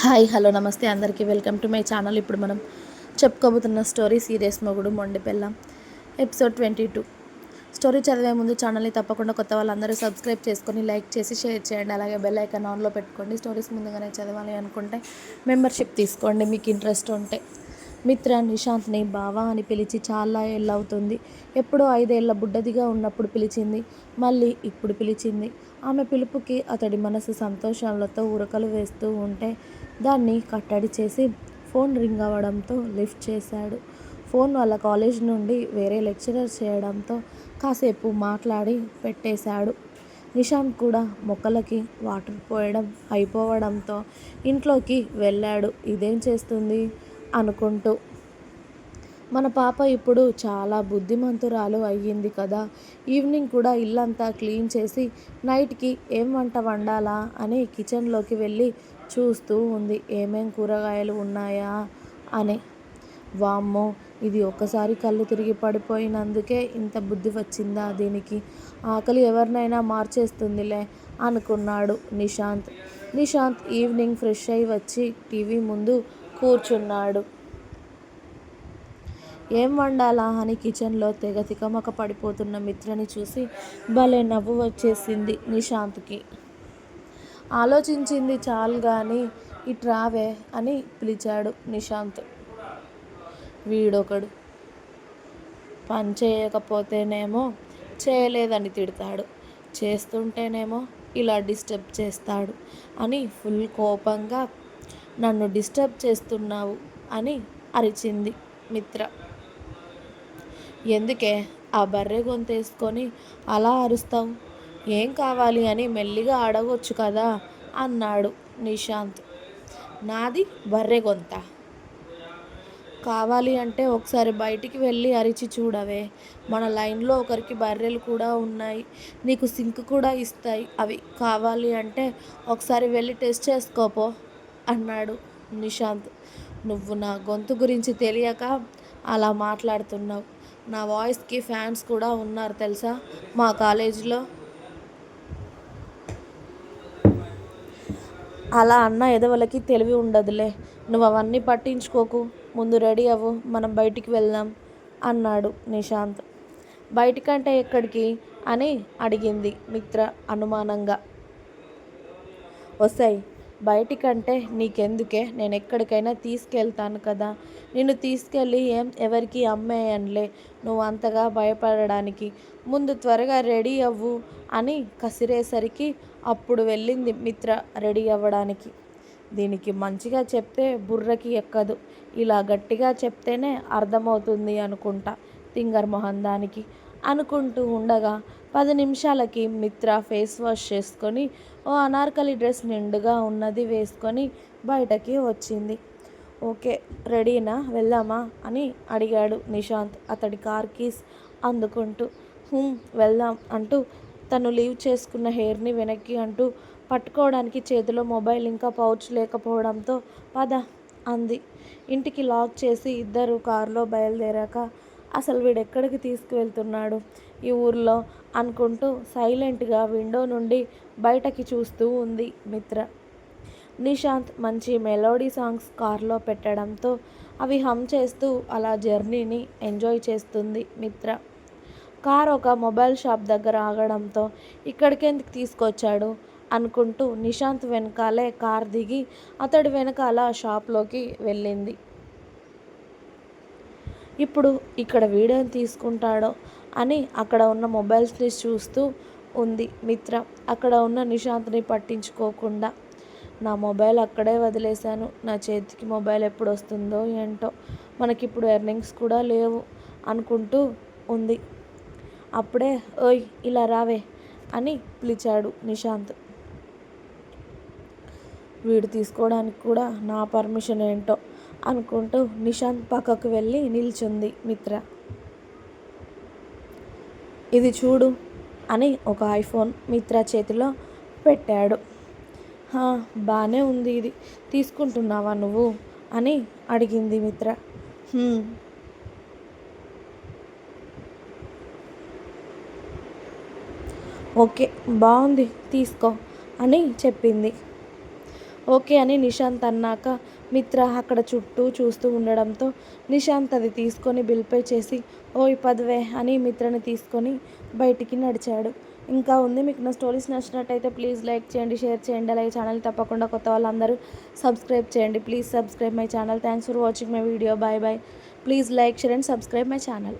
Hi hello namaste అందరికీ. Welcome to my channel. ఇప్పుడు మనం చెప్పుకోబోతున్న స్టోరీ సీరియస్ మొగుడు మొండిపెల్ల ఎపిసోడ్ ట్వంటీ టూ. స్టోరీ చదివే ముందు ఛానల్ని తప్పకుండా కొత్త వాళ్ళందరూ సబ్స్క్రైబ్ చేసుకొని లైక్ చేసి షేర్ చేయండి. అలాగే బెల్ ఐకాన్ ఆన్లో పెట్టుకోండి. స్టోరీస్ ముందుగానే చదవాలి అనుకుంటే మెంబర్షిప్ తీసుకోండి. మీకు ఇంట్రెస్ట్ ఉంటే. మిత్ర నిశాంత్ని బావా అని పిలిచి చాలా ఏళ్ళవుతుంది ఎప్పుడో ఐదేళ్ళ బుడ్డదిగా ఉన్నప్పుడు పిలిచింది. మళ్ళీ ఇప్పుడు పిలిచింది. ఆమె పిలుపుకి అతడి మనసు సంతోషాలతో ఉరకలు వేస్తూ ఉంటే దాన్ని కట్టడి చేసి ఫోన్ రింగ్ అవ్వడంతో లిఫ్ట్ చేశాడు. ఫోన్ వాళ్ళ కాలేజ్ నుండి వేరే లెక్చరర్ చేయడంతో కాసేపు మాట్లాడి పెట్టేశాడు. నిషాంత్ కూడా మొక్కలకి వాటర్ పోయడం అయిపోవడంతో ఇంట్లోకి వెళ్ళాడు. ఇదేం చేస్తుంది? అనుకుంటూ. మన పాప ఇప్పుడు చాలా బుద్ధిమంతురాలు అయ్యింది కదా. ఈవినింగ్ కూడా ఇల్లంతా క్లీన్ చేసి నైట్కి ఏం వంట వండాలా? అని కిచెన్లోకి వెళ్ళి చూస్తూ ఉంది. ఏమేం కూరగాయలు ఉన్నాయా? అని. వామ్మో ఇది ఒక్కసారి కళ్ళు తిరిగి పడిపోయినందుకే ఇంత బుద్ధి వచ్చిందా దీనికి? ఆకలి ఎవరినైనా మార్చేస్తుందిలే అనుకున్నాడు నిశాంత్. నిశాంత్ ఈవినింగ్ ఫ్రెష్ అయి వచ్చి టీవీ ముందు కూర్చున్నాడు. ఏం వండాలా అని కిచెన్లో తెగ తికమక పడిపోతున్న మిత్రని చూసి భలే నవ్వు వచ్చేసింది నిశాంత్కి. ఆలోచించింది చాలు కానీ ఇట్రావే అని పిలిచాడు నిశాంత్. వీడొకడు. పని చేయకపోతేనేమో చేయలేదని తిడతాడు. చేస్తుంటేనేమో ఇలా డిస్టర్బ్ చేస్తాడు అని ఫుల్ కోపంగా నన్ను డిస్టర్బ్ చేస్తున్నావు అని అరిచింది మిత్ర. ఎందుకే? ఆ బర్రె గొంతేసుకొని అలా అరుస్తావు? ఏం కావాలి అని మెల్లిగా అడగొచ్చు కదా అన్నాడు నిశాంత్. నాది బర్రె గొంత. కావాలి అంటే ఒకసారి బయటికి వెళ్ళి అరిచి చూడవే. మన లైన్లో ఒకరికి బర్రెలు కూడా ఉన్నాయి. నీకు సింక్ కూడా ఇస్తాయి. అవి కావాలి అంటే ఒకసారి వెళ్ళి టెస్ట్ చేసుకోపో అన్నాడు నిశాంత్. నువ్వు నా గొంతు గురించి తెలియక అలా మాట్లాడుతున్నావు. నా వాయిస్కి ఫ్యాన్స్ కూడా ఉన్నారు తెలుసా మా కాలేజీలో? అలా అన్న ఎదవలకి తెలివి ఉండదులే. నువ్వు అవన్నీ పట్టించుకోకు. ముందు రెడీ అవ్వు. మనం బయటికి వెళ్దాం అన్నాడు నిశాంత్. బయటికంటే ఎక్కడికి? అని అడిగింది మిత్ర అనుమానంగా. వస్తాయి బయటికంటే నీకెందుకే? నేను ఎక్కడికైనా తీసుకెళ్తాను కదా. నిన్ను తీసుకెళ్ళి ఏం ఎవరికి అమ్మేయనులే. నువ్వు అంతగా భయపడడానికి. ముందు త్వరగా రెడీ అవ్వు అని కసిరేసరికి అప్పుడు వెళ్ళింది మిత్ర రెడీ అవ్వడానికి. దీనికి మంచిగా చెప్తే బుర్రకి ఎక్కదు. ఇలా గట్టిగా చెప్తేనే అర్థమవుతుంది అనుకుంటా తింగర్ మొహం దానికి అనుకుంటూ ఉండగా పది నిమిషాలకి మిత్ర ఫేస్ వాష్ చేసుకొని ఓ అనార్కలి డ్రెస్ నిండుగా ఉన్నది వేసుకొని బయటకి వచ్చింది. ఓకే రెడీనా? వెళ్దామా? అని అడిగాడు నిశాంత్ అతడి కార్ కీస్ అందుకుంటూ. వెళ్దాం అంటూ తను లీవ్ చేసుకున్న హెయిర్ని వెనక్కి అంటూ పట్టుకోవడానికి చేతిలో మొబైల్ ఇంకా పౌచ్ లేకపోవడంతో పద అంది. ఇంటికి లాక్ చేసి ఇద్దరు కారులో బయలుదేరాక అసలు వీడెక్కడికి తీసుకువెళ్తున్నాడు? ఈ ఊర్లో అనుకుంటూ సైలెంట్గా విండో నుండి బయటకి చూస్తూ ఉంది మిత్ర. నిశాంత్ మంచి మెలోడీ సాంగ్స్ కార్లో పెట్టడంతో అవి హమ్ చేస్తూ అలా జర్నీని ఎంజాయ్ చేస్తుంది మిత్ర. కార్ ఒక మొబైల్ షాప్ దగ్గర ఆగడంతో ఇక్కడికెందుకు తీసుకొచ్చాడు? అనుకుంటూ నిశాంత్ వెనకాలే కార్ దిగి అతడి వెనకాల షాప్లోకి వెళ్ళింది. ఇప్పుడు ఇక్కడ వీడియోని తీసుకుంటాడో అని అక్కడ ఉన్న మొబైల్స్ని చూస్తూ ఉంది మిత్ర. అక్కడ ఉన్న నిశాంత్ని పట్టించుకోకుండా నా మొబైల్ అక్కడే వదిలేశాను. నా చేతికి మొబైల్ ఎప్పుడు వస్తుందో ఏంటో మనకిప్పుడు ఎర్నింగ్స్ కూడా లేవు అనుకుంటూ ఉంది. అప్పుడే ఓయ్ ఇలా రావే అని పిలిచాడు నిశాంత్. వీడు తీసుకోవడానికి కూడా నా పర్మిషన్ ఏంటో అనుకుంటూ నిశాంత్ పక్కకు వెళ్ళి నిల్చుంది మిత్ర. ఇది చూడు అని ఒక ఐఫోన్ మిత్ర చేతిలో పెట్టాడు. బాగానే ఉంది ఇది. తీసుకుంటున్నావా నువ్వు? అని అడిగింది మిత్ర. ఓకే బాగుంది తీసుకో అని చెప్పింది. ఓకే అని నిశాంత్ అన్నాక మిత్ర అక్కడ చుట్టూ చూస్తూ ఉండడంతో నిశాంత్ అది తీసుకొని బిల్ పే చేసి ఓయ్ పదవే అని మిత్రని తీసుకొని బయటికి నడిచాడు. ఇంకా ఉంది మీకు నా స్టోరీస్ నచ్చినట్టయితే ప్లీజ్ లైక్ చేయండి షేర్ చేయండి అలాగే ఛానల్ తప్పకుండా కొత్త వాళ్ళందరూ సబ్స్క్రైబ్ చేయండి. Please subscribe my channel. Thanks for watching my video. Bye bye. Please like share and subscribe my channel.